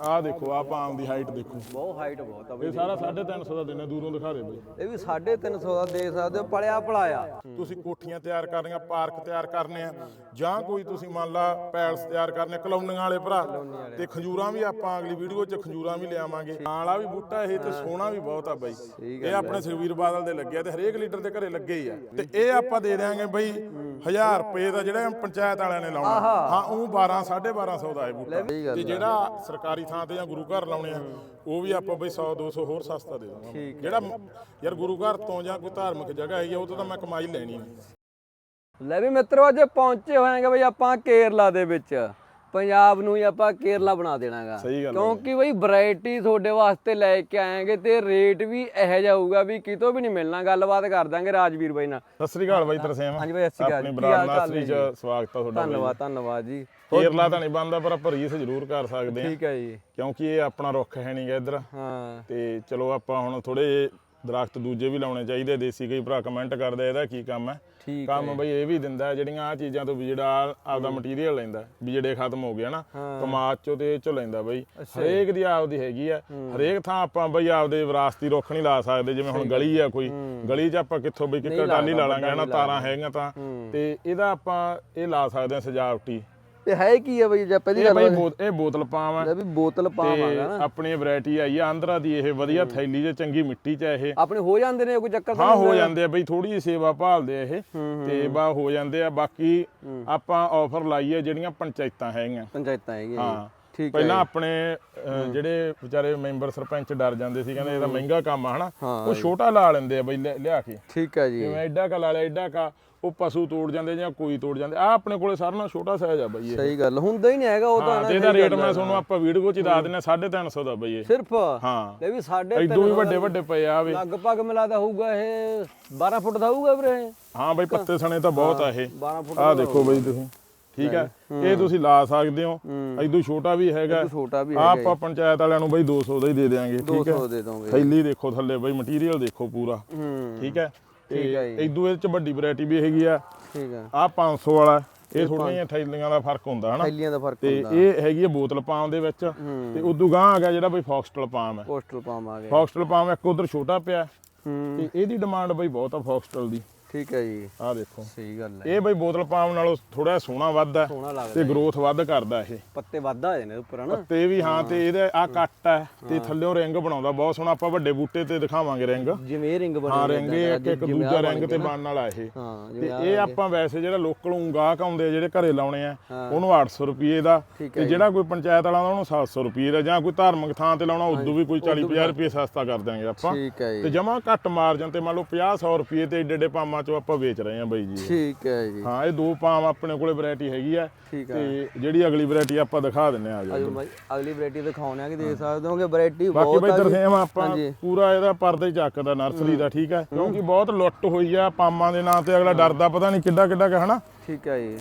ਆਹ ਦੇਖੋ ਆਹ ਪਾਮ ਦੀ ਹਾਈਟ ਦੇਖੋ। ਬਹੁਤ ਹਾਈਟ ਬਹੁਤ ਆ ਬਈ। ਇਹ ਸਾਰਾ 350 ਦਾ ਦਿਨ ਹੈ ਦੂਰੋਂ ਦਿਖਾ ਦੇ ਬਈ। ਇਹ ਵੀ 350 ਦਾ ਦੇ ਸਕਦੇ ਹੋ ਪਲਿਆ ਪਲਾਇਆ। ਤੁਸੀਂ ਕੋਠੀਆਂ ਤਿਆਰ ਕਰਨੀਆਂ ਪਾਰਕ ਤਿਆਰ ਕਰਨੇ ਆ ਜਾਂ ਕੋਈ ਤੁਸੀਂ ਮੰਨ ਲਾ ਪੈਲਸ ਤਿਆਰ ਕਰਨੇ ਕਲੋਨੀਆਂ ਵਾਲੇ ਭਰਾ ਤੇ ਖੰਜੂਰਾਂ ਵੀ ਆਪਾਂ ਅਗਲੀ ਵੀਡੀਓ 'ਚ ਖੰਜੂਰਾਂ ਵੀ ਲਿਆਵਾਂਗੇ। ਨਾਲ ਆ ਵੀ ਬੂਟਾ ਇਹ ਤੇ ਸੋਹਣਾ ਵੀ ਬਹੁਤ ਆ ਬਾਈ। ਇਹ ਆਪਣੇ ਸੁਖਵੀਰ ਬਾਦਲ ਦੇ ਲੱਗਿਆ ਤੇ ਹਰੇਕ ਲੀਡਰ ਦੇ ਘਰੇ ਲੱਗੇ ਹੀ ਆ। ਤੇ ਇਹ ਆਪਾਂ ਦੇ ਦਿਆਂਗੇ ਬਈ 1000 ਰੁਪਏ ਦਾ ਜਿਹੜਾ ਪੰਚਾਇਤ ਵਾਲਿਆਂ ਨੇ ਲਾਉਣਾ। ਹਾਂ ਉਹ 12 1250 ਦਾ ਇਹ ਬੂਟਾ। ਤੇ ਜਿਹੜਾ ਸਰਕਾਰੀ ਥਾਂ ਤੇ ਜਾਂ ਗੁਰੂ ਘਰ ਲਾਉਣੇ ਆ ਉਹ ਵੀ ਆਪਾਂ ਬਈ 100 200 ਹੋਰ ਸਸਤਾ ਦੇ ਦਾਂਗੇ ਜਿਹੜਾ ਯਾਰ ਗੁਰੂ ਘਰ ਤੋਂ ਜਾਂ ਕੋਈ ਧਾਰਮਿਕ ਜਗ੍ਹਾ ਹੈਗੀ ਆ, ਉਹ ਤੋਂ ਤਾਂ ਮੈਂ ਕਮਾਈ ਲੈਣੀ ਨਹੀਂ ਲੈ ਵੀ ਮਿੱਤਰੋ ਅੱਜ ਪਹੁੰਚੇ ਹੋਏਗੇ ਬਈ ਆਪਾਂ ਕੇਰਲਾ ਦੇ ਵਿੱਚ। ਪੰਜਾਬ ਨੂੰ ਹੀ ਆਪਾਂ ਕੇਰਲਾ ਬਣਾ ਦੇਣਾਗਾ। ਸਹੀ ਗੱਲ ਹੈ। ਕਿਉਂਕਿ ਬਈ ਵੈਰਾਈਟੀ ਤੁਹਾਡੇ ਵਾਸਤੇ ਲੈ ਕੇ ਆਏਗੇ ਤੇ ਰੇਟ ਵੀ ਇਹੋ ਜਿਹਾ ਹੋਊਗਾ ਵੀ ਕਿਤੋਂ ਵੀ ਨਹੀਂ ਮਿਲਣਾ। ਗੱਲਬਾਤ ਕਰ ਦਾਂਗੇ ਰਾਜਵੀਰ ਬਾਈ ਨਾਲ। ਸਤਿ ਸ੍ਰੀ ਅਕਾਲ ਬਾਈ ਤਰਸੇਮ। ਹਾਂਜੀ ਬਾਈ, ਸਤਿ ਸ੍ਰੀ ਅਕਾਲ ਆਪਣੀ ਜੀ। ਕੀ ਬਰਾੜ ਹਾਲ ਚਾਲ ਚ ਸਵਾਗਤ ਆ ਤੁਹਾਡਾ ਬਾਈ। ਧੰਨਵਾਦ ਧੰਨਵਾਦ ਜੀ। ਕੇਰਲਾ ਤਾਂ ਨਹੀਂ ਬੰਦਾ ਪਰ ਆਪਾਂ ਰੀਸ ਜ਼ਰੂਰ ਕਰ ਸਕਦੇ ਆ ਠੀਕ ਹੈ ਜੀ। ਕਿਉਂਕਿ ਇਹ ਆਪਣਾ ਰੁੱਖ ਹੈ ਨਹੀਂਗਾ ਇੱਧਰ। ਹਾਂ। ਤੇ ਚਲੋ ਆਪਾਂ ਹੁਣ ਥੋੜੇ ਦਰਖਤ ਦੂਜੇ ਵੀ ਲਾਉਣੇ ਚਾਹੀਦੇ ਦੇਸੀ ਕਈ ਭਰਾ ਕਮੈਂਟ ਕਰਦੇ ਇਹਦਾ ਕੀ ਕੰਮ ਹੈ? ਕੰਮ ਬਈ ਇਹ ਵੀ ਦਿੰਦਾ ਜਿਹੜੀਆਂ ਆ ਚੀਜ਼ਾਂ ਤੋਂ ਵੀ ਜਿਹੜਾ ਆਪਦਾ ਮਟੀਰੀਅਲ ਲੈਂਦਾ ਵੀ ਜਿਹੜੇ ਖਤਮ ਹੋ ਗਿਆ ਨਾ ਕਮਾਦ ਚੋਂ ਤੇ ਇਹ ਚੋਂ ਲੈਂਦਾ ਬਈ। ਹਰੇਕ ਦੀ ਆਪਦੀ ਹੈਗੀ ਆ। ਹਰੇਕ ਥਾਂ ਆਪਾਂ ਬਈ ਆਪਦੇ ਵਿਰਾਸਤੀ ਰੁੱਖ ਨਹੀਂ ਲਾ ਸਕਦੇ ਜਿਵੇਂ ਹੁਣ ਗਲੀ ਆ ਕੋਈ। ਗਲੀ 'ਚ ਆਪਾਂ ਕਿੱਥੋਂ ਬਈ ਕਿੱਕਰ ਟਾਲੀ ਲਾ ਲਾਂਗੇ ਨਾ ਤਾਰਾਂ ਹੈਗੀਆਂ ਤਾਂ। ਤੇ ਇਹਦਾ ਆਪਾਂ ਇਹ ਲਾ ਸਕਦੇ ਆ ਸਜਾਵਟੀ। ਇਹ ਹੈ ਕੀ ਹੈ ਬਈ ਜੇ ਪਹਿਲੀ ਇਹ ਗੱਲ ਬਈ ਬੋ- ਇਹ ਬੋਤਲ ਪਾਮ ਹੈ ਲੈ ਵੀ ਬੋਤਲ ਤੇ ਪਾਵਾਂਗਾ ਨਾ। ਆਪਣੀ ਵੈਰਾਈਟੀ ਆਈ ਆ ਆਂਧਰਾ ਦੀ ਇਹ ਵਧੀਆ ਥੈਲੀ 'ਚ ਚੰਗੀ ਮਿੱਟੀ 'ਚ ਇਹ। ਆਪਣੇ ਹੋ ਜਾਂਦੇ ਨੇ ਕੋਈ ਚੱਕਰ ਤਾਂ ਹਾਂ ਹੋ ਜਾਂਦੇ ਆ ਬਈ ਥੋੜੀ ਜਿਹੀ ਸੇਵਾ ਭਾਲਦੇ ਆ ਇਹ। ਤੇ ਬਾ ਹੋ ਜਾਂਦੇ ਆ ਬਾਕੀ ਆਪਾਂ ਆਫਰ ਲਾਈ ਆ ਜਿਹੜੀਆਂ ਪੰਚਾਇਤਾਂ ਹੈਗੀਆਂ। ਪੰਚਾਇਤਾਂ ਹੈਗੀਆਂ ਹਾਂ। ਠੀਕ ਹੈ ਪਹਿਲਾਂ ਆਪਣੇ ਜਿਹੜੇ ਵਿਚਾਰੇ ਮੈਂਬਰ ਸਰਪੰਚ ਡਰ ਜਾਂਦੇ ਸੀ ਕਹਿੰਦੇ ਇਹ ਤਾਂ ਮਹਿੰਗਾ ਕੰਮ ਆ ਹਨਾ? ਉਹ ਛੋਟਾ ਲਾ ਲੈਂਦੇ ਆ ਬਈ ਲਿਆ ਕੇ। ਠੀਕ ਹੈ ਜੀ। ਜਿਵੇਂ ਐਡਾ ਕਾ ਲਾ ਲਿਆ ਐਡਾ ਕਾ ਉਹ ਪਸ਼ੂ ਤੋੜ ਜਾਂਦੇ ਜਾਂ ਕੋਈ ਤੋੜ ਜਾਂਦੇ। ਆ ਆਪਣੇ ਕੋਲੇ ਸਾਰਿਆਂ ਨਾਲੋਂ ਛੋਟਾ ਸਾਈਜ਼ ਆ ਬਈ ਇਹ। ਸਹੀ ਗੱਲ ਹੁੰਦਾ ਹੀ ਨਹੀਂ ਹੈਗਾ ਉਹ ਤਾਂ ਇਹਦਾ ਰੇਟ ਮੈਂ ਤੁਹਾਨੂੰ ਆਪਾਂ ਵੀਡੀਓ 'ਚ ਦੱਸ ਦਿੰਨੇ 350 ਦਾ ਬਈ ਇਹ। ਸਿਰਫ? ਹਾਂ। ਲੈ ਵੀ ਸਾਡੇ ਐਡੋ ਵੀ ਵੱਡੇ ਵੱਡੇ ਪਏ ਆ ਵੇ। ਲਗਭਗ ਮਿਲਾਦਾ ਹੋਊਗਾ ਇਹ 12 ਫੁੱਟ ਦਾ ਹੋਊਗਾ ਵੀਰੇ ਹਾਂ ਬਈ ਪੱਤੇ ਸਣੇ ਤਾਂ ਬਹੁਤ ਆ ਇਹ। 12 ਫੁੱਟ ਆਹ ਦੇਖੋ ਬਈ ਤੁਸੀਂ। ਠੀਕ ਹੈ? ਇਹ ਤੁਸੀਂ ਲਾ ਸਕਦੇ ਹੋ। ਐਦੂ ਛੋਟਾ ਵੀ ਹੈਗਾ। ਤੋਂ ਛੋਟਾ ਵੀ ਆਪਾਂ ਪੰਚਾਇਤ ਵਾਲਿਆਂ ਨੂੰ ਬਈ 200 ਦਾ ਹੀ ਦੇ ਦੇਾਂਗੇ ਠੀਕ ਹੈ? 200 ਦੇ ਦੋਗੇ। ਥੈਲੀ ਦੇਖੋ ਥੱਲੇ ਬਈ ਮਟੀਰੀਅਲ ਦੇਖੋ ਪੂਰਾ। ਠੀਕ ਹੈ? ਤੇ ਠੀਕ ਹੈ ਜੀ। ਐਦੂ ਇਹ ਚ ਵੱਡੀ ਵੈਰਾਈਟੀ ਵੀ ਹੈਗੀ ਆ। ਠੀਕ ਹੈ। ਆਹ 500 ਵਾਲਾ ਇਹ ਥੋੜੀਆਂ ਥੈਲੀਆਂ ਦਾ ਫ਼ਰਕ ਹੁੰਦਾ ਹਨਾ? ਥੈਲੀਆਂ ਦਾ ਫ਼ਰਕ ਤੇ ਹੁੰਦਾ। ਇਹ ਹੈਗੀ ਆ ਬੋਤਲ ਪਾਮ ਦੇ ਵਿੱਚ। ਤੇ ਉਦੋਂ ਗਾਂ ਆ ਗਿਆ ਜਿਹੜਾ ਬਈ ਫੌਕਸਟਲ ਪਾਮ ਹੈ। ਪੋਸਟਲ ਪਾਮ ਆ ਗਿਆ। ਫੌਕਸਟਲ ਪਾਮ ਇੱਕ ਉਧਰ ਛੋਟਾ ਪਿਆ। ਤੇ ਇਹਦੀ ਡਿਮਾਂਡ ਬਈ ਬਹੁਤ ਆ ਫੌਕਸਟਲ ਦੀ। ਠੀਕ ਹੈ ਜੀ। ਆਹ ਦੇਖੋ। ਸਹੀ ਗੱਲ ਹੈ। ਇਹ ਬਈ ਬੋਤਲ ਪਾਮ ਨਾਲੋਂ ਥੋੜਾ ਸੋਹਣਾ ਵੱਧ ਹੈ ਸੋਹਣਾ ਲੱਗਦਾ ਤੇ ਗਰੋਥ ਵੱਧ ਕਰਦਾ ਇਹ। ਪੱਤੇ ਵੱਧਾ ਆ ਜਾਂਦੇ ਉੱਪਰ ਹਨਾ? ਤੇ ਵੀ ਹਾਂ ਤੇ ਇਹਦਾ ਆ ਕੱਟ ਹੈ ਤੇ ਥੱਲੇੋਂ ਰਿੰਗ ਬਣਾਉਂਦਾ ਬਹੁਤ ਸੋਹਣਾ। ਆਪਾਂ ਵੱਡੇ ਬੂਟੇ ਤੇ ਦਿਖਾਵਾਂਗੇ ਰਿੰਗ। ਜਿਵੇਂ ਇਹ ਰਿੰਗ ਬਣੀ ਹਾਂ ਰਿੰਗ ਇੱਕ ਇੱਕ ਦੂਜਾ ਰਿੰਗ ਤੇ। ਬਣਨ ਵਾਲਾ ਇਹ। ਹਾਂ ਤੇ ਇਹ ਆਪਾਂ ਵੈਸੇ ਜਿਹੜਾ ਲੋਕਲ ਉਂਗਾਹਕ ਆਉਂਦੇ ਆ ਜਿਹੜੇ ਘਰੇ ਲਾਉਣੇ ਆ ਹਾਂ। ਉਹਨੂੰ 800 ਰੁਪਏ ਦਾ। ਤੇ ਜਿਹੜਾ ਕੋਈ ਪੰਚਾਇਤ ਵਾਲਾ ਉਹਨੂੰ 700 ਰੁਪਏ ਦਾ। ਜਾਂ ਕੋਈ ਧਾਰਮਿਕ ਥਾਂ ਤੇ ਲਾਉਣਾ ਉਦੋਂ ਵੀ ਕੋਈ 40 50 ਰੁਪਏ ਸਸਤਾ ਕਰ ਦਾਂਗੇ ਆਪਾਂ। ਹੈ ਤੇ ਜਮਾ ਘੱਟ ਮਾਰਜਨ ਤੇ ਮੰਨ ਲਓ 50 100 ਰੁਪਏ ਤੇ ਏਡੇ ਏਡੇ ਪਾਮਾਂ ਚੋਂ ਆਪਾਂ ਵੇਚ ਰਹੇ ਹਾਂ ਬਾਈ ਜੀ। ਠੀਕ ਹੈ ਜੀ। ਹਾਂ ਇਹ ਦੋ ਪਾਮ ਆਪਣੇ ਕੋਲੇ ਵੈਰਾਈਟੀ ਹੈਗੀ ਆ। ਠੀਕ ਹੈ ਤੇ ਜਿਹੜੀ ਅਗਲੀ ਵੈਰਾਈਟੀ ਆਪਾਂ ਦਿਖਾ ਦਿੰਨੇ ਆ ਬਾਈ ਅਗਲੀ ਵੈਰਾਈਟੀ ਦਿਖਾਉਣੇ ਆ ਕਿ ਦੇਖ ਸਕਦੇ ਹੋ ਕਿ ਵੈਰਾਈਟੀ ਬਾਕੀ ਬਹੁਤ ਬਈ ਆ ਜੀ। ਤਰਸੇਮ ਆਪਾਂ। ਪੂਰਾ ਇਹਦਾ ਪਰਦਾ ਹੀ ਚੱਕਦਾ ਨਰਸਰੀ ਦਾ ਠੀਕ ਹੈ। ਕਿਉਂਕਿ ਬਹੁਤ ਲੁੱਟ ਹੋਈ ਆ ਪਾਮਾਂ ਦੇ ਨਾਂ ਤੇ ਅਗਲਾ ਡਰਦਾ ਪਤਾ ਨਹੀਂ ਕਿੱਡਾ ਕਿੱਡਾ ਕਿ ਹਨਾ? ਠੀਕ ਹੈ ਜੀ।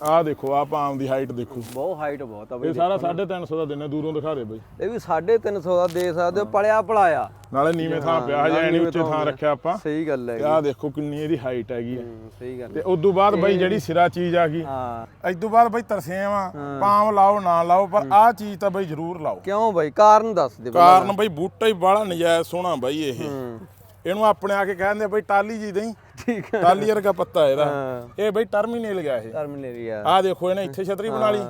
ਆਹ ਦੇਖੋ ਆਹ ਪਾਮ ਦੀ ਹਾਈਟ ਦੇਖੋ। ਬਹੁਤ ਹਾਈਟ ਬਹੁਤ ਆ ਬਈ ਇਹ ਸਾਰਾ 350 ਦਾ ਦਿਨ ਹੈ ਦੂਰੋਂ ਦਿਖਾ ਦੇ ਬਈ। ਇਹ ਵੀ 350 ਦਾ ਦੇ ਸਕਦੇ ਹੋ ਪਲਿਆ ਪਲਾਇਆ। ਨਾਲੇ ਨੀਵੇਂ ਥਾਂ ਪਿਆ ਹਜੇ ਐ ਨਹੀਂ ਉੱਚੇ ਥਾਂ ਰੱਖਿਆ ਆਪਾਂ। ਸਹੀ ਗੱਲ ਹੈ ਆਹ ਦੇਖੋ ਕਿੰਨੀ ਇਹਦੀ ਹਾਈਟ ਹੈਗੀ ਹੂੰ, ਸਹੀ ਗੱਲ ਤੇ ਉਸ ਤੋਂ ਬਾਅਦ ਬਈ ਜਿਹੜੀ ਸਿਰਾ ਚੀਜ਼ ਆ ਗਈ ਹਾਂ। ਇਸ ਤੋਂ ਬਾਅਦ ਬਈ ਤਰਸੇਮ ਆ ਪਾਮ ਲਾਓ ਨਾ ਲਾਓ ਪਰ ਆਹ ਚੀਜ਼ ਤਾਂ ਬਈ ਜ਼ਰੂਰ ਲਾਓ। ਕਿਉਂ ਬਾਈ? ਕਾਰਨ ਦੱਸ ਦੇ ਕਾਰਨ ਬਈ ਬੂਟਾ ਹੀ ਬੜਾ ਨਜਾਇਜ਼ ਸੋਹਣਾ ਬਈ ਇਹ। ਇਹਨੂੰ ਆਪਣੇ ਆ ਕੇ ਕਹਿੰਦੇ ਬਈ ਟਾਲੀ ਜੀ ਦੇਈ। ਠੀਕ ਹੈ। ਟਾਲੀ ਵਰਗਾ ਪੱਤਾ ਇਹਦਾ। ਇਹ ਬਈ ਟਰਮੀਨਲ ਗਿਆ ਇਹ। ਟਰਮੀਨੇਰੀਆ ਆਹ ਦੇਖੋ ਇਹਨੇ ਇੱਥੇ ਛਤਰੀ ਬਣਾ ਲਈ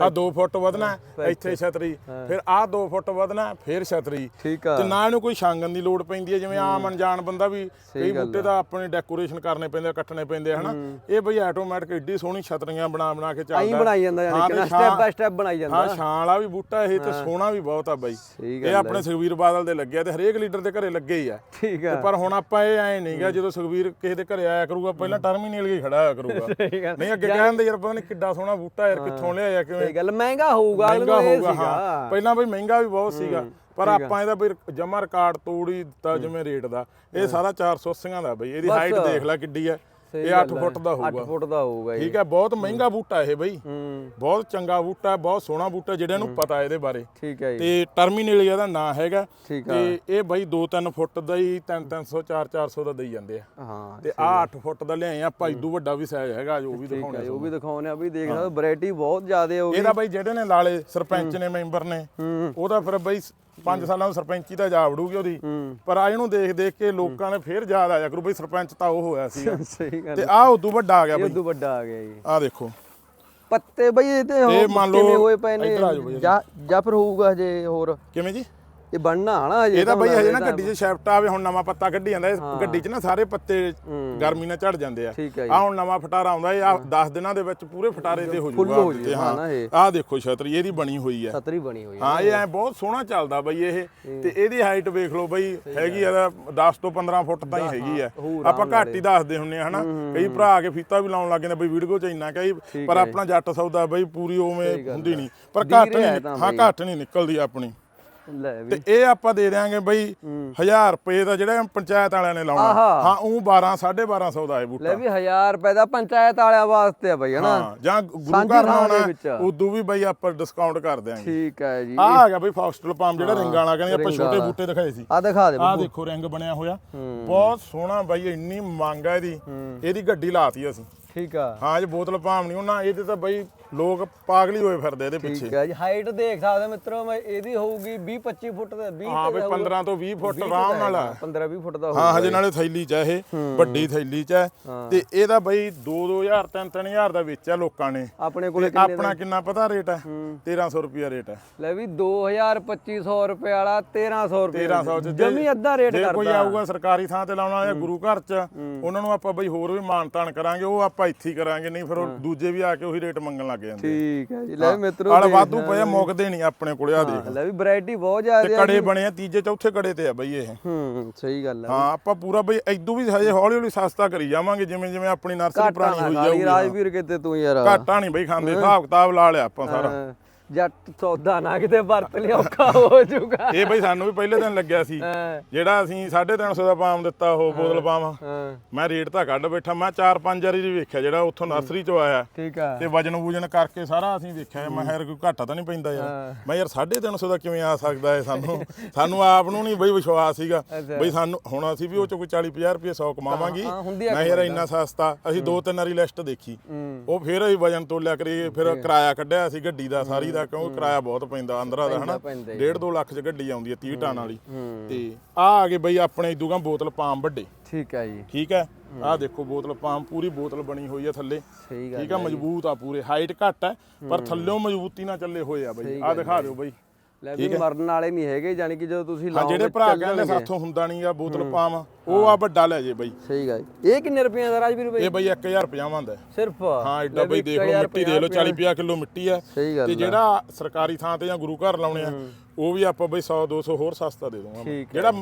ਆ 2 ਫੁੱਟ ਵਧਣਾ ਇੱਥੇ। ਛਤਰੀ। ਫਿਰ ਆਹ 2 ਫੁੱਟ ਵਧਣਾ ਫਿਰ ਛਤਰੀ। ਠੀਕ ਆ। ਤੇ ਨਾ ਇਹਨੂੰ ਕੋਈ ਛਾਂਗਣ ਦੀ ਲੋੜ ਪੈਂਦੀ ਹੈ ਜਿਵੇਂ ਆਮ ਅਣਜਾਣ ਬੰਦਾ ਵੀ ਕਈ ਬੂਟੇ ਦਾ ਆਪਣੇ ਡੈਕੋਰੇਸ਼ਨ ਕਰਨੇ ਪੈਂਦੇ ਆ, ਕੱਟਣੇ ਪੈਂਦੇ ਆ ਹਨਾ? ਇਹ ਬਈ ਆਟੋਮੈਟਿਕ ਏਡੀ ਸੋਹਣੀ ਛਤਰੀਆਂ ਬਣਾ ਬਣਾ ਕੇ ਆਈ ਚੱਲਦਾ ਬਣਾਈ ਜਾਂਦਾ ਯਾਨੀ ਕਿ ਸਟੈਪ ਬਾਈ ਸਟੈਪ ਬਣਾਈ ਜਾਂਦਾ। ਹਾਂ ਛਾਂ ਵਾਲਾ ਵੀ ਬੂਟਾ ਇਹ ਤੇ ਸੋਹਣਾ ਵੀ ਬਹੁਤ ਆ ਬਾਈ। ਇਹ ਆਪਣੇ ਸੁਖਵੀਰ ਬਾਦਲ ਦੇ ਲੱਗਿਆ ਤੇ ਹਰੇਕ ਲੀਡਰ ਦੇ ਘਰੇ ਲੱਗੇ ਹੀ ਆ। ਠੀਕ ਆ। ਪਰ ਹੁਣ ਆਪਾਂ ਇਹ ਐ ਨਹੀਂਗਾ ਜਦੋਂ ਸੁਖਵੀਰ ਕਿਸੇ ਦੇ ਘਰੇ ਆਇਆ ਕਰੂਗਾ ਪਹਿਲਾਂ ਟਰਮੀਨਲ ਹੀ ਖੜਾ ਹੋਇਆ ਕਰੂਗਾ। ਨਹੀਂ ਅੱਗੇ ਕਹਿੰਦੇ ਯਾਰ ਪਤਾ ਨਹੀਂ ਕਿੱਡਾ ਸੋਹਣਾ ਬੂਟਾ ਯਾਰ ਕਿੱਥੋਂ ਲਿਆਇਆ ਕਿਵੇਂ? ਸਹੀ ਗੱਲ ਮਹਿੰਗਾ ਹੋਊਗਾ ਮਹਿੰਗਾ ਹੋਊਗਾ ਸੀਗਾ। ਹਾਂ। ਪਹਿਲਾਂ ਬਈ ਮਹਿੰਗਾ ਵੀ ਬਹੁਤ ਸੀਗਾ ਪਰ ਆਪਾਂ ਇਹਦਾ ਬਈ ਜਮਾ ਰਿਕਾਰਡ ਤੋੜੀ ਦਿੱਤਾ ਜਿਵੇਂ ਰੇਟ ਦਾ। ਇਹ ਸਾਰਾ 480 ਦਾ ਬਈ ਇਹਦੀ ਹਾਈਟ ਦੇਖ ਲੈ ਕਿੱਡੀ ਹੈ। ਇਹ 8 ਫੁੱਟ ਦਾ 8 ਹੋਊਗਾ। ਫੁੱਟ ਦਾ ਹੋਊਗਾ ਜੀ। ਠੀਕ ਹੈ ਬਹੁਤ ਮਹਿੰਗਾ ਬੂਟਾ ਇਹ ਬਈ। ਹੂੰ। ਬਹੁਤ ਚੰਗਾ ਬੂਟਾ ਹੈ, ਬਹੁਤ ਸੋਹਣਾ ਬੂਟਾ ਜਿਹੜਿਆਂ ਨੂੰ ਪਤਾ ਇਹਦੇ ਬਾਰੇ। ਠੀਕ ਹੈ ਜੀ। ਤੇ ਟਰਮੀਨਲ ਇਹਦਾ ਨਾਂ ਹੈਗਾ। ਠੀਕ ਆ ਤੇ ਇਹ ਬਈ 2-3 ਫੁੱਟ ਦਾ ਹੀ 3-300 4-400 ਦਾ ਦੇਈ ਜਾਂਦੇ ਆ। ਹਾਂ ਤੇ ਆ 8 ਫੁੱਟ ਦਾ ਲਿਆਏ ਆਪਾਂ ਇਦੋਂ ਵੱਡਾ ਵੀ ਸਾਈਜ਼ ਹੈਗਾ ਜੋ ਵੀ ਠੀਕ ਦਿਖਾਉਣਾ ਹੈ ਉਹ ਵੀ ਦਿਖਾਉਣੇ ਆ। ਵੀ ਦੇਖ ਸਕਦੇ ਵੈਰਾਈਟੀ ਬਹੁਤ ਜ਼ਿਆਦਾ ਹੋਊਗੀ ਇਹਦਾ ਬਈ ਜਿਹੜੇ ਨੇ ਲਾਲੇ ਸਰਪੰਚ ਨੇ ਮੈਂਬਰ ਨੇ ਹੂੰ। ਉਹਦਾ ਫਿਰ ਬਈ 5 ਸਾਲਾਂ ਨੂੰ ਸਰਪੰਚੀ ਤਾਂ ਜਾ ਵੜੂਗੀ ਉਹਦੀ। ਪਰ ਆ ਇਹਨੂੰ ਦੇਖ ਦੇਖ ਕੇ ਲੋਕਾਂ ਨੇ ਫੇਰ ਯਾਦ ਆਇਆ ਕਰੂ ਬਈ ਸਰਪੰਚ ਤਾਂ ਉਹ ਹੋਇਆ ਸੀ ਸਹੀ ਗੱਲ ਤੇ ਆ ਉਦੋਂ ਵੱਡਾ ਆ ਗਿਆ ਇਹ ਬਈ। ਉਦੋਂ ਵੱਡਾ ਆ ਗਿਆ ਜੀ। ਆ ਦੇਖੋ। ਪੱਤੇ ਬਈ ਇਹ ਤੇ ਇਹ ਮੰਨ ਲਓ ਕਿਵੇਂ ਹੋਏ ਪਏ ਨੇ? ਜਾਂ ਜਾਂ ਫਿਰ ਹੋਊਗਾ ਹਜੇ ਹੋਰ। ਕਿਵੇਂ ਜੀ? ਇਹ ਬਣਨਾ ਹਨਾ ਹਜੇ ਇਹਦਾ ਤਾਂ ਬਈ ਹਜੇ ਨਾ ਗੱਡੀ 'ਚ ਸ਼ੈਫਟ ਆਵੇ ਹੁਣ ਨਵਾਂ ਪੱਤਾ ਕੱਢੀ ਜਾਂਦਾ ਇਹ ਗੱਡੀ 'ਚ ਨਾ ਸਾਰੇ ਪੱਤੇ। ਗਰਮੀ ਨਾਲ ਝੜ ਜਾਂਦੇ ਆ। ਆ ਹੁਣ ਨਵਾਂ ਫਟਾਰਾ ਆਉਂਦਾ ਇਹ ਆ 10 ਦਿਨਾਂ ਦੇ ਵਿੱਚ ਪੂਰੇ ਫਟਾਰੇ ਤੇ ਹੋ ਜਾਊਗਾ ਹੋ ਇਹ। ਆ ਦੇਖੋ ਛਤਰੀ ਇਹਦੀ ਬਣੀ ਹੋਈ ਆ। ਸਤਰੀ ਬਣੀ ਹੋਈ ਹੈ ਹਾਂ ਇਹ ਐ ਬਹੁਤ ਸੋਹਣਾ ਚੱਲਦਾ ਬਈ ਇਹ। ਤੇ ਇਹਦੀ ਹਾਈਟ ਵੇਖ ਲਓ ਬਈ ਹੈਗੀ ਆ 10 ਤੋਂ 15 ਫੁੱਟ ਤਾਂ ਹੀ ਹੈਗੀ ਆ। ਆਪਾਂ ਘੱਟ ਹੀ ਦੱਸਦੇ ਹੁੰਨੇ ਆ ਹਨਾ। ਕਈ ਭਰਾ ਆ ਕੇ ਫੀਤਾ ਵੀ ਲਾਉਣ ਲੱਗ ਜਾਂਦੇ ਬਈ ਵੀਡੀਓ ਚ ਇੰਨਾ ਕਹੀ ਪਰ ਆਪਣਾ ਜੱਟ ਸੌਦਾ ਬਈ ਪੂਰੀ ਉਵੇਂ ਹੁੰਦੀ ਨਹੀਂ। ਪਰ ਘੱਟ ਨਹੀਂ ਹਾਂ ਘੱਟ ਨਹੀਂ ਨਿਕਲਦੀ ਆਪਣੀ। ਲੈ ਵੀ। ਤੇ ਇਹ ਆਪਾਂ ਦੇ ਦਿਆਂਗੇ ਬਈ 1000 ਰੁਪਏ ਦਾ ਜਿਹੜਾ ਪੰਚਾਇਤ ਵਾਲਿਆਂ ਨੇ ਲਾਉਣਾ। ਆਹਾ। ਹਾਂ ਉਹ 12 1250 ਦਾ ਹੈ ਬੂਟਾ। ਲੈ ਵੀ 1000 ਰੁਪਏ ਦਾ ਪੰਚਾਇਤ ਵਾਲਿਆਂ ਵਾਸਤੇ ਆ ਬਈ ਹਨਾ? ਹਾਂ ਜਾਂ ਗੁਰੂ ਸਾਂਝੀ ਘਰ ਥਾਂ ਦੇ ਲਾਉਣਾ ਵਿੱਚ। ਉਦੋਂ ਵੀ ਬਈ ਆਪਾਂ ਡਿਸਕਾਊਂਟ ਕਰ ਦਿਆਂਗੇ। ਠੀਕ ਹੈ ਜੀ। ਆ ਆ ਗਿਆ ਬਈ ਫੌਕਸਟਲ ਪਾਮ ਜਿਹੜਾ ਰਿੰਗਾਂ ਵਾਲਾ ਕਹਿੰਦੇ ਆਪਾਂ ਰਿੰਗਾਂ ਛੋਟੇ ਵਾਲਾ। ਬੂਟੇ ਦਿਖਾਏ ਸੀ। ਆ ਦਿਖਾ ਦੇ ਆ ਬੱਬੂ। ਦੇਖੋ ਰਿੰਗ ਬਣਿਆ ਹੋਇਆ। ਬਹੁਤ ਸੋਹਣਾ ਬਾਈ ਇੰਨੀ ਮੰਗ ਆ ਇਹਦੀ। ਇਹਦੀ ਗੱਡੀ ਲਾਤੀ ਅਸੀਂ। ਠੀਕ ਆ। ਹਾਂ ਇਹ ਬੋਤਲ ਭਾਮ ਨਹੀਂ ਉਹਨਾਂ ਇਹਦੇ ਤਾਂ ਬਾਈ ਲੋਕ ਪਾਗਲ ਹੀ ਹੋਏ ਫਿਰਦੇ ਇਹਦੇ ਪਿੱਛੇ। ਠੀਕ ਹੈ ਜੀ ਹਾਈਟ ਦੇਖ ਸਕਦੇ ਹੋ ਮਿੱਤਰੋ ਮੈਂ ਇਹਦੀ ਹੋਊਗੀ 20 25 ਫੁੱਟ ਤੇ 20 ਹਾਂ ਬਈ 15 ਤੋਂ 20 ਫੁੱਟ ਆਰਾਮ ਨਾਲ ਆ। 15 20 ਫੁੱਟ ਦਾ ਹਾਂ ਹੋਊਗਾ ਹਜੇ ਨਾਲੇ ਥੈਲੀ ਚ ਆ ਇਹ ਵੱਡੀ ਥੈਲੀ ਚ ਹੈ। ਤੇ ਇਹਦਾ ਬਈ 2 2000 3 3000 ਦਾ ਵੇਚਿਆ ਲੋਕਾਂ ਨੇ। ਆਪਣੇ ਕੋਲੇ ਆਪਣਾ ਕਿੰਨਾ ਪਤਾ ਰੇਟ ਹੈ। 1300 ਰੁਪਿਆ ਰੇਟ ਹੈ ਲੈ ਵੀ 2000 2500 ਰੁਪਏ ਵਾਲਾ 1300 ਰੁਪਏ 1300 ਚ ਜਮੀ ਅੱਧਾ ਰੇਟ ਜੇ ਕੋਈ ਕਰਦਾ। ਆਊਗਾ ਸਰਕਾਰੀ ਥਾਂ ਤੇ ਲਾਉਣਾ ਜਾਂ ਗੁਰੂ ਘਰ ਚ ਉਹਨਾਂ ਨੂੰ ਆਪਾਂ ਬਈ ਹੋਰ ਵੀ ਮਾਨ ਤਾਨ ਕਰਾਂਗੇ ਉਹ ਆਪਾਂ ਇੱਥੇ ਹੀ ਕਰਾਂਗੇ ਨਹੀਂ ਫਿਰ ਉਹ ਦੂਜੇ ਵੀ ਆ ਕੇ ਉਹੀ ਰੇਟ ਮੰਗਣ ਲੱਗ ਜਾਂਦੇ ਠੀਕ ਹੈ ਜੀ। ਲੈ ਮਿੱਤਰੋ ਦੇਖ ਵਾਧੂ ਪਏ ਆ, ਮੁੱਕਦੇ ਨਹੀਂ ਆਪਣੇ ਕੋਲੇ ਆ ਦੇਖ। ਲੈ ਵੀ ਵੈਰਾਈਟੀ ਬਹੁਤ ਤੇ ਜ਼ਿਆਦਾ ਹੈ ਕੜੇ ਬਣੇ ਆ ਤੀਜੇ ਚੌਥੇ ਕੜੇ ਤੇ ਆ ਬਈ ਇਹ। ਹੂੰ ਸਹੀ ਗੱਲ ਹੈ ਹਾਂ ਆਪਾਂ ਪੂਰਾ ਬਈ ਐਦੂ ਵੀ ਹਜੇ ਹੌਲੀ ਹੌਲੀ ਸਸਤਾ ਕਰੀ ਜਾਵਾਂਗੇ ਜਿਵੇਂ ਜਿਵੇਂ ਆਪਣੀ ਨਰਸਰੀ ਪੁਰਾਣੀ ਹੋਈ ਖਾਲੀ ਜਾਊਗੀ। ਰਾਜਵੀਰ ਕਿਤੇ ਤੂੰ ਯਾਰ। ਘਾਟਾ ਨਹੀਂ ਬਈ ਖਾਂਦੇ ਹਿਸਾਬ ਕਿਤਾਬ ਲਾ ਲਿਆ ਆਪਾਂ ਸਾਰਾ। ਹਾਂ, ਜੱਟ ਸੌਦਾ ਨਾ ਕਿਤੇ ਵਰਤ ਲਿਆ ਔਖਾ ਹੋ ਜਾਊਗਾ। ਇਹ ਬਈ ਸਾਨੂੰ ਵੀ ਪਹਿਲੇ ਦਿਨ ਲੱਗਿਆ ਸੀ। ਜਿਹੜਾ ਅਸੀਂ 350 ਦਾ ਪਾਮ ਦਿੱਤਾ ਉਹ ਬੋਤਲ ਹਾਂ। ਮੈਂ ਰੇਟ ਤਾਂ ਕੱਢ ਬੈਠਾ ਮੈਂ ਚਾਰ ਪੰਜ ਵਾਰੀ ਜੀ ਵੇਖਿਆ ਜਿਹੜਾ ਉੱਥੋਂ ਨਰਸਰੀ ਚੋਂ ਆਇਆ। ਠੀਕ ਆ। ਤੇ ਵਜਨ ਵੂਜਨ ਕਰਕੇ ਸਾਰਾ ਅਸੀਂ ਵੇਖਿਆ ਮੈਂ ਕਿਹਾ ਯਾਰ ਕੋਈ ਘਾਟਾ ਤਾਂ ਨਹੀਂ ਪੈਂਦਾ ਯਾਰ। ਮੈਂ ਯਾਰ 350 ਦਾ ਕਿਵੇਂ ਆ ਸਕਦਾ ਹੈ ਸਾਨੂੰ? ਸਾਨੂੰ ਆਪ ਨੂੰ ਨਹੀਂ ਬਈ ਵਿਸ਼ਵਾਸ ਸੀਗਾ। ਬਈ ਸਾਨੂੰ ਹੁਣ ਅਸੀਂ ਵੀ ਉਹ ਚੋਂ ਕੋਈ 40 50 ਰੁਪਏ 100 ਕਮਾਵਾਂਗੇ। ਮੈਂ ਯਾਰ ਇੰਨਾ ਸਸਤਾ ਅਸੀਂ ਦੋ ਤਿੰਨ ਵਾਰੀ ਲਿਸਟ ਦੇਖੀ। ਉਹ ਫਿਰ ਅਸੀਂ ਵਜਨ ਤੋਲਿਆ ਕਰੀਏ ਫਿਰ ਕਿਰਾਇਆ ਕੱਢਿਆ ਸੀ ਗੱਡੀ ਦਾ ਸਾਰੀ ਦਾ। ਕਿਉਂਕਿ ਕਿਰਾਇਆ ਬਹੁਤ ਪੈਂਦਾ ਅੰਦਰਾਂ ਦਾ ਹਨਾ? ਪੈਂਦਾ ਹੀ। 1.5 2 ਲੱਖ ਚ ਗੱਡੀ ਆਉਂਦੀ ਹੈ 30 ਟਨ ਵਾਲੀ। ਹੂੰ। ਤੇ ਆ ਆ ਗਏ ਬਈ ਆਪਣੇ ਇਦੂਗਾ ਬੋਤਲ ਪਾਮ ਵੱਡੇ। ਠੀਕ ਹੈ ਜੀ। ਠੀਕ ਹੈ। ਆਹ ਦੇਖੋ ਬੋਤਲ ਪਾਮ ਪੂਰੀ ਬੋਤਲ ਬਣੀ ਹੋਈ ਹੈ ਥੱਲੇ। ਠੀਕ ਹੈ ਮਜ਼ਬੂਤ ਆ ਪੂਰੇ ਹਾਈਟ ਘੱਟ ਹੈ ਪਰ ਥੱਲੇੋਂ ਮਜ਼ਬੂਤੀ ਨਾਲ ਚੱਲੇ ਹੋਏ ਆ ਬਈ। ਆਹ ਦਿਖਾ ਦਿਓ ਬਈ। ਲੈ ਵੀ ਮਰਨ ਵਾਲੇ ਨਹੀਂ ਹੈਗੇ ਜਾਨੀ ਕਿ ਜਦੋਂ ਤੁਸੀਂ ਹਾਂ ਲਾਓਗੇ ਜਿਹੜੇ ਭਰਾ ਕਹਿੰਦੇ ਸਾਥੋਂ ਹੁੰਦਾ ਨਹੀਂ ਆ ਬੋਤਲ ਪਾਮ। ਉਹ ਆ ਵੱਡਾ ਲੈ ਜੇ ਬਈ। ਸਹੀ ਗੱਲ। ਇਹ ਕਿੰਨੇ ਰੁਪਈਆ ਦਾ ਰਾਜਵੀਰ ਬਾਈ? ਇਹ ਬਈ 1050 ਦਾ ਹੈ। ਸਿਰਫ? ਹਾਂ ਐਡਾ ਬਈ ਦੇਖ ਲਓ ਮਿੱਟੀ ਦੇ ਲਓ 40 50 ਕਿਲੋ ਮਿੱਟੀ ਗੱਲ ਤੇ ਜਿਹੜਾ ਸਰਕਾਰੀ ਥਾਂ ਤੇ ਜਾਂ ਗੁਰੂ ਘਰ ਲਾਉਣੇ ਆ ਉਹ ਵੀ ਆਪਾਂ ਬਈ 100 200 ਹੋਰ ਸਸਤਾ ਦੇ ਹੈ। ਜਿਹੜਾ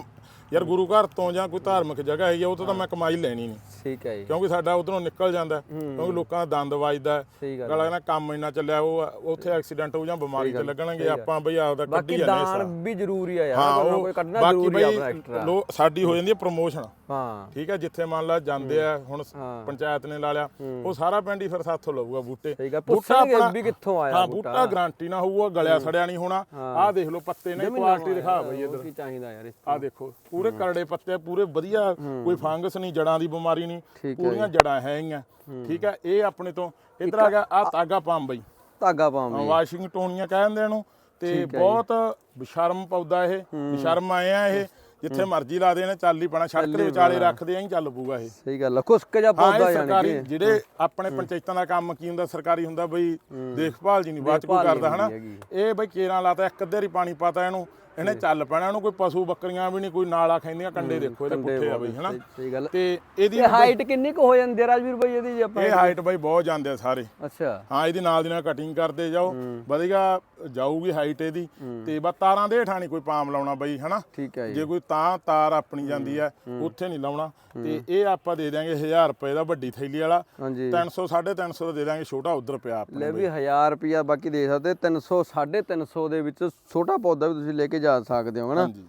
ਯਾਰ ਗੁਰੂ ਘਰ ਤੋਂ ਜਾਂ ਕੋਈ ਧਾਰਮਿਕ ਜਗ੍ਹਾ ਹੈਗੀ ਉਹ ਤੋਂ ਤਾਂ ਮੈਂ ਕਮਾਈ ਲੈਣੀ ਨਹੀਂ। ਠੀਕ ਹੈ ਜੀ। ਕਿਉਂਕਿ ਸਾਡਾ ਉਧਰੋਂ ਨਿਕਲ ਜਾਂਦਾ ਕਿਉਂਕਿ ਲੋਕਾਂ ਦਾ ਦੰਦ ਵੱਜਦਾ ਗੱਲ ਨਾ ਕੰਮ ਇੰਨਾ ਚੱਲਿਆ ਉਹ ਉੱਥੇ ਐਕਸੀਡੈਂਟ ਹੋ ਜਾਂ ਬਿਮਾਰੀ ਤੇ ਲੱਗਣਗੇ ਆਪਾਂ ਬਈ ਆਪਦਾ ਕੱਢੀ ਬਾਕੀ ਜਾਂਦੇ ਦਾਨ ਸਾਂ ਵੀ ਜ਼ਰੂਰੀ ਆ ਯਾਰ ਹਾਂ ਕੋਈ ਕੱਢਣਾ ਬਾਕੀ ਜ਼ਰੂਰੀ ਆ ਆਪਣਾ ਬਈ ਐਕਸਟਰਾ ਸਾਡੀ ਹੋ ਜਾਂਦੀ ਹੈ ਪ੍ਰੋਮੋਸ਼ਨ ਹਾਂ। ਠੀਕ ਹੈ ਜਿੱਥੇ ਮੰਨ ਲਾ ਜਾਂਦੇ ਆ ਹੁਣ। ਪੰਚਾਇਤ ਨੇ ਲਾ ਲਿਆ ਉਹ ਸਾਰਾ ਪਿੰਡ ਹੀ ਫਿਰ ਸਾਥੋਂ ਲਊਗਾ ਬੂਟੇ। ਗੱਲ ਪੁੱਛਣਗੇ ਵੀ ਕਿੱਥੋਂ ਆਇਆ ਹਾਂ ਬੂਟਾ। ਗਾਰੰਟੀ ਨਾ ਹੋਊਗਾ ਗਲਿਆ ਸੜਿਆ ਨਹੀਂ ਹੋਣਾ। ਆਹ ਦੇਖ ਲਓ ਪੱਤੇ ਨੇ ਕੁਆਲਿਟੀ ਦਿਖਾ ਬਈ ਇਧਰ। ਕੀ ਚਾਹੀਦਾ ਯਾਰ ਇਸ ਆਹ ਦੇਖੋ ਪੂਰੇ ਕਰੜੇ ਪੱਤੇ ਪੂਰੇ ਵਧੀਆ ਕੋਈ ਫੰਗਸ ਨਹੀਂ ਜੜਾਂ ਦੀ ਬਿਮਾਰੀ ਨਹੀਂ ਪੂਰੀਆਂ ਜੜਾਂ ਹੈਗੀਆਂ। ਠੀਕ ਹੈ ਇਹ ਆਪਣੇ ਤੋਂ ਇਧਰ ਆ ਗਿਆ ਆ ਤਾਗਾ ਪਾਮ ਬਈ। ਧਾਗਾ ਪਾਉਂਦੇ ਵਾਸ਼ਿੰਗਟੋਨੀਆ ਕਹਿੰਦੇ ਇਹਨੂੰ ਤੇ ਬਹੁਤ ਬਸ਼ਰਮ ਪੌਦਾ ਇਹ ਬਸ਼ਰਮ ਆਏ ਆ ਇਹ। ਜਿੱਥੇ ਮਰਜ਼ੀ ਲਾ ਦੇਣ ਚੱਲ ਹੀ ਪੈਣਾ ਸੜਕ ਦੇ ਵਿਚਾਲੇ ਰੱਖਦੇ ਆਂ ਹੀ ਚੱਲ ਪੂਗਾ ਇਹ। ਸਹੀ ਗੱਲ ਆ ਖੁਸਕ ਜਾ ਪੌਦਾ ਯਾਨੀ ਸਰਕਾਰੀ ਕਿ। ਜਿਹੜੇ ਆਪਣੇ ਪੰਚਾਇਤਾਂ ਦਾ ਕੰਮ ਕੀ ਹੁੰਦਾ ਸਰਕਾਰੀ ਹੁੰਦਾ ਬਈ ਦੇਖਭਾਲ ਜੀ ਨਹੀਂ ਬਾਅਦ ਚ ਕੋਈ ਕਰਦਾ ਹਨਾ। ਇਹ ਬਈ ਕੇਰਾਂ ਲਾਤਾ ਇੱਕ ਅੱਧੇ ਰੀ ਪਾਣੀ ਪਾਤਾ ਇਹਨੂੰ ਇਹਨੇ ਚੱਲ ਪੈਣਾ ਇਹਨੂੰ ਕੋਈ ਪਸ਼ੂ ਬੱਕਰੀਆਂ ਵੀ ਨਹੀਂ ਕੋਈ ਨਾਲਾ ਖਾਂਦੀਆਂ ਕੰਡੇ ਦੇਖੋ ਇਹਦੇ ਪੁੱਠੇ ਆ ਬਈ ਹਨਾ? ਸਹੀ- ਗੱਲ। ਤੇ ਇਹਦੀ ਇਹ ਹਾਈਟ ਕਿੰਨੀ ਕੁ ਹੋ ਜਾਂਦੀ ਹੈ ਰਾਜਵੀਰ ਬਾਈ ਇਹਦੀ ਜੇ ਆਪਾਂ ਇਹ ਹਾਈਟ ਬਈ ਬਹੁਤ ਜਾਂਦੇ ਆ ਸਾਰੇ। ਅੱਛਾ। ਹਾਂ ਇਹਦੀ ਨਾਲ ਦੀ ਨਾਲ ਕਟਿੰਗ ਕਰਦੇ ਜਾਓ ਵਧੀਆ ਜਾਊਗੀ ਹਾਈਟ ਇਹਦੀ। ਤੇ ਬਸ ਤਾਰਾਂ ਦੇ ਹੇਠਾਂ ਨਹੀਂ ਕੋਈ ਪਾਮ ਲਾਉਣਾ ਬਈ ਹਨਾ? ਠੀਕ ਹੈ ਜੀ। ਕੋਈ ਤਾਂ ਤਾਰ ਆਪਣੀ ਜਾਂਦੀ ਹੈ। ਉੱਥੇ ਨਹੀਂ ਲਾਉਣਾ। ਤੇ ਇਹ ਆਪਾਂ ਦੇ ਦਿਆਂਗੇ 1000 ਰੁਪਏ ਦਾ ਵੱਡੀ ਥੈਲੀ ਵਾਲਾ। ਹਾਂਜੀ। 300 350 ਦਾ ਦੇ ਦਾਂਗੇ ਛੋਟਾ ਉਧਰ ਪਿਆ ਆਪਣੇ ਲੈ ਵੀ 1000 ਰੁਪਿਆ ਬਾਕੀ ਦੇ ਸਕਦੇ 300 350 ਦੇ ਵਿੱਚ ਛੋਟਾ ਪੌਦਾ ਵੀ ਤੁਸੀਂ ਲੈ ਕੇ ਜਾ ਸਕਦੇ ਹੋ ਹਨਾ? ਹਾਂਜੀ।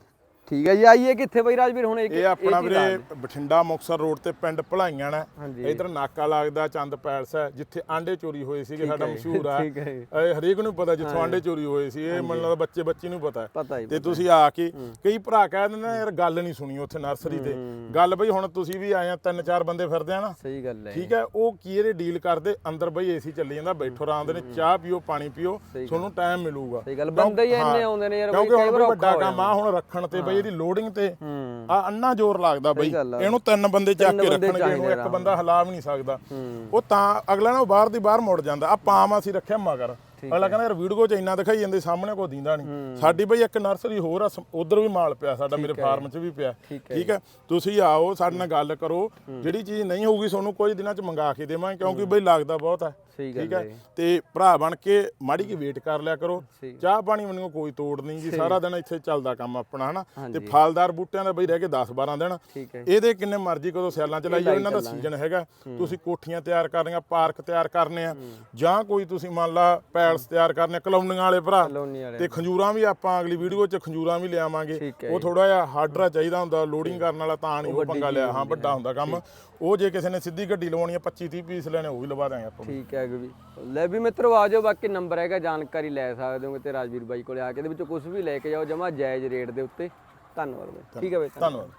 ਠੀਕ ਹੈ ਜੀ ਆਈਏ ਕਿੱਥੇ ਬਈ ਰਾਜਵੀਰ ਹੁਣ ਇੱਕ ਇਹ ਆਪਣਾ ਵੀਰੇ ਬਠਿੰਡਾ ਮੁਕਤਸਰ ਰੋਡ ਤੇ ਪਿੰਡ ਭਲਾਈਆਂ ਨੇ। ਇਧਰ ਨਾਕਾ ਲੱਗਦਾ ਚੰਦ ਪੈਲਸ ਹੈ ਜਿੱਥੇ ਆਂਡੇ ਚੋਰੀ ਹੋਏ ਸੀਗੇ ਸਾਡਾ ਮਸ਼ਹੂਰ ਆ। ਇਹ ਹਰੇਕ ਨੂੰ ਪਤਾ ਜਿੱਥੋਂ ਆਂਡੇ ਚੋਰੀ ਹੋਏ ਸੀ ਇਹ ਮੰਨ ਲਓ ਬੱਚੇ ਬੱਚੀ ਨੂੰ ਪਤਾ ਤੇ ਤੁਸੀਂ ਆ ਕੇ ਕਈ ਭਰਾ ਕਹਿ ਦਿੰਦੇ ਨੇ ਯਾਰ ਗੱਲ ਨਹੀਂ ਸੁਣੀ ਉੱਥੇ ਨਰਸਰੀ ਤੇ। ਗੱਲ ਬਈ ਹੁਣ ਤੁਸੀਂ ਵੀ ਆਏ ਆ ਤਿੰਨ ਚਾਰ ਬੰਦੇ ਫਿਰਦੇ ਆ ਨਾ। ਸਹੀ ਗੱਲ ਹੈ। ਠੀਕ ਹੈ ਉਹ ਕੀ ਇਹਦੇ ਡੀਲ ਕਰਦੇ ਅੰਦਰ ਬਈ ਏਸੀ ਚੱਲੀ ਜਾਂਦਾ ਬੈਠੋ ਆਰਾਮ ਦੇ ਚਾਹ ਪੀਓ ਪਾਣੀ ਪੀਓ ਤੁਹਾਨੂੰ ਟਾਈਮ ਮਿਲੂਗਾ। ਸਹੀ ਗੱਲ ਬੰਦੇ ਹੀ ਇੰਨੇ ਆਉਂਦੇ ਨੇ ਯਾਰ ਕਿਉਂਕਿ ਕਈ ਹੁਣ ਵੱਡਾ ਕੰਮ ਆ ਹੁਣ ਰੱਖਣ ਤੇ ਬਈ ਇਹਦੀ ਲੋਡਿੰਗ ਤੇ ਆ ਅੰਨਾ ਜ਼ੋਰ ਲੱਗਦਾ ਬਈ। ਇਹਨੂੰ ਤਿੰਨ ਬੰਦੇ ਚੱਕ ਕੇ ਰੱਖਣਗੇ ਇਹਨੂੰ ਇੱਕ ਬੰਦਾ ਹਿਲਾ ਵੀ ਨਹੀਂ ਸਕਦਾ। ਉਹ ਤਾਂ ਅਗਲਾ ਨਾ ਉਹ ਬਾਹਰ ਦੀ ਬਾਹਰ ਮੁੜ ਜਾਂਦਾ। ਆ ਪਾਮ ਅਸੀਂ ਰੱਖਿਆ ਮਗਰ। ਅਗਲਾ ਕਹਿੰਦਾ ਯਾਰ ਵੀਡੀਓ 'ਚ ਇੰਨਾ ਦਿਖਾਈ ਜਾਂਦੇ ਸਾਹਮਣੇ ਕੋਈ ਦਿੰਦਾ ਨਹੀਂ ਸਾਡੀ ਬਈ ਇੱਕ ਨਰਸਰੀ ਹੋਰ ਆ ਉਧਰ ਵੀ ਮਾਲ ਪਿਆ ਸਾਡਾ ਮੇਰੇ ਫਾਰਮ 'ਚ ਵੀ ਪਿਆ। ਠੀਕ ਹੈ। ਤੁਸੀਂ ਆਓ ਸਾਡੇ ਨਾਲ ਗੱਲ ਕਰੋ। ਜਿਹੜੀ ਚੀਜ਼ ਨਹੀਂ ਹੋਊਗੀ ਤੁਹਾਨੂੰ ਕੁਝ ਦਿਨਾਂ 'ਚ ਮੰਗਾ ਕੇ ਦੇਵਾਂਗੇ ਕਿਉਂਕਿ ਬਈ ਲੱਗਦਾ ਬਹੁਤ ਹੈ ਸਹੀ ਠੀਕ ਹੈ? ਤੇ ਭਰਾ ਬਣ ਕੇ ਮਾੜੀ ਕੀ ਵੇਟ ਕਰ ਲਿਆ ਕਰੋ। ਚਾਹ ਪਾਣੀ ਮੈਨੂੰ ਕੋਈ ਤੋੜ ਨਹੀਂ ਜੀ ਸਾਰਾ ਦਿਨ ਇੱਥੇ ਚੱਲਦਾ ਕੰਮ ਆਪਣਾ ਹਨਾ? ਤੇ। ਫਲਦਾਰ ਬੂਟਿਆਂ ਦਾ ਬਈ ਰਹਿ ਕੇ 10 12 ਦਿਨ। ਠੀਕ ਹੈ। ਇਹਦੇ ਕਿੰਨੇ ਮਰਜ਼ੀ ਕਦੋਂ ਸਿਆਲਾਂ ਚ ਲਾਈਓ ਇਹਨਾਂ ਦਾ ਸੀਜ਼ਨ ਹੈਗਾ। ਤੁਸੀਂ ਕੋਠੀਆਂ ਤਿਆਰ ਕਰਨੀਆਂ ਪਾਰਕ ਤਿਆਰ ਕਰਨੇ ਆ। ਜਾਂ ਕੋਈ ਤੁਸੀਂ ਮੰਨ ਲਾ ਪੈਲਸ ਤਿਆਰ ਕਰਨੇ ਕਲੋਨੀਆਂ ਵਾਲੇ ਭਰਾ। ਕਲੋਨੀ ਵਾਲੇ ਤੇ ਖੰਜੂਰਾਂ ਵੀ ਆਪਾਂ ਅਗਲੀ ਵੀਡੀਓ 'ਚ ਖੰਜੂਰਾਂ ਵੀ ਲਿਆਵਾਂਗੇ। ਹੈ ਉਹ ਥੋੜਾ ਜਿਹਾ ਹਾਰਡਰਾ ਚਾਹੀਦਾ ਹੁੰਦਾ ਲੋਡਿੰਗ ਕਰਨ ਵਾਲਾ ਤਾਂ ਨਹੀਂ ਉਹ ਪੰਗਾ ਲਿਆ। ਹਾਂ ਵੱਡਾ ਹੁੰਦਾ ਕੰਮ। ਉਹ ਜੇ ਕਿਸੇ ਨੇ ਸਿੱਧੀ ਗੱਡੀ ਲਵਾਉਣੀ ਆ 25 30 ਪੀਸ ਲੈਣੇ ਉਹ ਵੀ ਲਵਾ ਦਾਂਗੇ ਆਪਾਂ। ਠੀਕ ਹੈ ਵੀ ਲੈ ਵੀ ਮਿੱਤਰੋ ਆ ਜਾਓ ਬਾਕੀ ਨੰਬਰ ਹੈਗਾ ਜਾਣਕਾਰੀ ਲੈ ਸਕਦੇ ਹੋਗੇ ਤੇ ਰਾਜਵੀਰ ਬਾਈ ਕੋਲੇ ਆ ਕੇ ਇਹਦੇ ਵਿੱਚੋਂ ਕੁਝ ਵੀ ਲੈ ਕੇ ਜਾਓ ਜਮਾ ਜਾਇਜ਼ ਰੇਟ ਦੇ ਉੱਤੇ। ਧੰਨਵਾਦ ਬਾਈ। ਠੀਕ ਹੈ ਬਾਈ। ਧੰਨਵਾਦ।